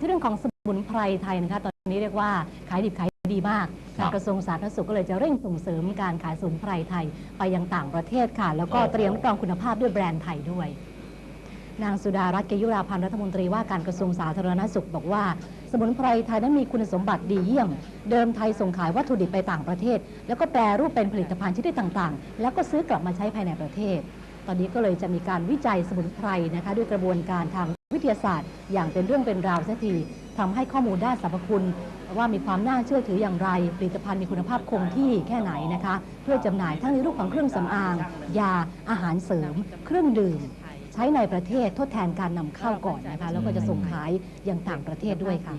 ที่เรื่องของสมุนไพรไทยนะคะ ตอนนี้เรียกว่าขายดิบขายดีมากครับทางกระทรวงสาธารณสุขก็เลยจะเร่งส่งเสริมการขายสมุนไพรไทยไปยังต่างประเทศค่ะ แล้วก็เตรียมรับรองคุณภาพด้วยแบรนด์ไทยด้วย นางสุดารัตน์เกยุราพันธ์รัฐมนตรีว่าการกระทรวงสาธารณสุขบอกว่า สมุนไพรไทยนั้นมีคุณสมบัติดีเยี่ยม เดิมไทยส่งขายวัตถุดิบไปต่างประเทศ แล้วก็แปรรูปเป็นผลิตภัณฑ์ชนิดต่างๆ แล้วก็ซื้อกลับมาใช้ภายในประเทศต อนนี้ก็เลยจะมีการวิจัยสมุนไพรนะคะด้วยกระบวนการทางวิทยาศาสตร์ อย่างเป็นเรื่องเป็นราวเสียทีทำให้ข้อมูลด้านสรรพคุณ ว่ามีความน่าเชื่อถืออย่างไร ผลิตภัณฑ์มีคุณภาพคงที่แค่ไหนนะคะ เพื่อจำหน่ายทั้งในรูปของเครื่องสำอาง ยาอาหารเสริม เครื่องดื่ม ใช้ในประเทศทดแทนการนำเข้าก่อนนะคะแล้วก็จะส่งขายยังต่างประเทศด้วยค่ะ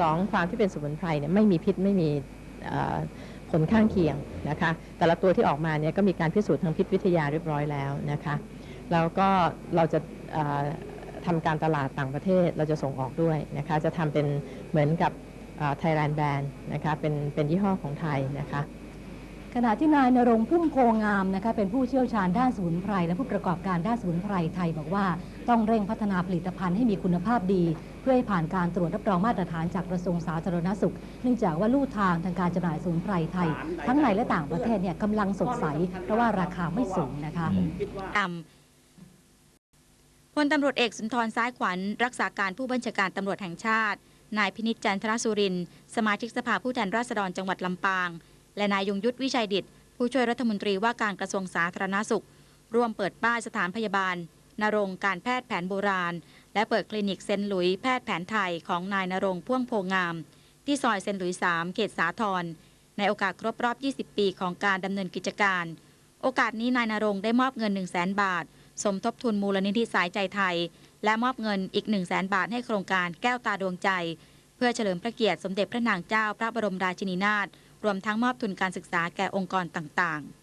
สองความที่เป็นสมุนไพรเนี่ยไม่มีพิษไม่มี ผลข้างเคียงนะคะ แต่ละตัวที่ออกมาเนี่ยก็มีการพิสูจน์ทางพิษวิทยาเรียบร้อยแล้วนะคะแล้วก็เราจะเอ่อทำการตลาดต่างประเทศเราจะส่งออกด้วยนะคะ จะทำเป็นเหมือนกับไทยแลนด์แบรนด์นะคะเป็นเป็นยี่ห้อของไทยนะคะ ขณะที่นายนรงพุ่มโพงามนะคะเป็นผู้เชี่ยวชาญด้านสมุนไพรและผู้ประกอบการด้านสมุนไพรไทยบอกว่าต้องเร่งพัฒนาผลิตภัณฑ์ให้มีคุณภาพดี เพื่อให้ผ่านการตรวจรับรองมาตรฐานจากกระทรวงสาธารณสุข เนื่องจากว่าลู่ทางทางการจำหน่ายสมุนไพรไทย ทั้งในและต่างประเทศเนี่ยกำลังสดใส เพราะว่าราคาไม่สูงนะคะต่ำพลตำรวจเอกสุนทรซ้ายขวัญรักษาการผู้บัญชาการตำรวจแห่งชาติ นายพินิจจันทรสุริน สมาชิกสภาผู้แทนราษฎรจังหวัดลำปาง และนายยงยุทธวิชัยดิตผู้ช่วยรัฐมนตรีว่าการกระทรวงสาธารณสุข ร่วมเปิดป้ายสถานพยาบาลนรงการแพทย์แผนโบราณ และเปิดคลินิกเซนหลุยแพทย์แผนไทยของนายนรงพ่วงโพงาม ที่ซอยเซนหลุยส์3เขตสาทรในโอกาสครบรอบ 20 ปีของการดำเนินกิจการ โอกาสนี้นายนรงได้มอบเงิน 1 0 0 0 0แบาท สมทบทุนมูลนิธิสายใจไทย และมอบเงินอีก 1 0 0 0 0แบาทให้โครงการแก้วตาดวงใจ เพื่อเฉลิมพระเกียรติสมเด็จพระนางเจ้าพระบรมราชินีนาถ รวมทั้งมอบทุนการศึกษาแก่องค์กรต่างๆ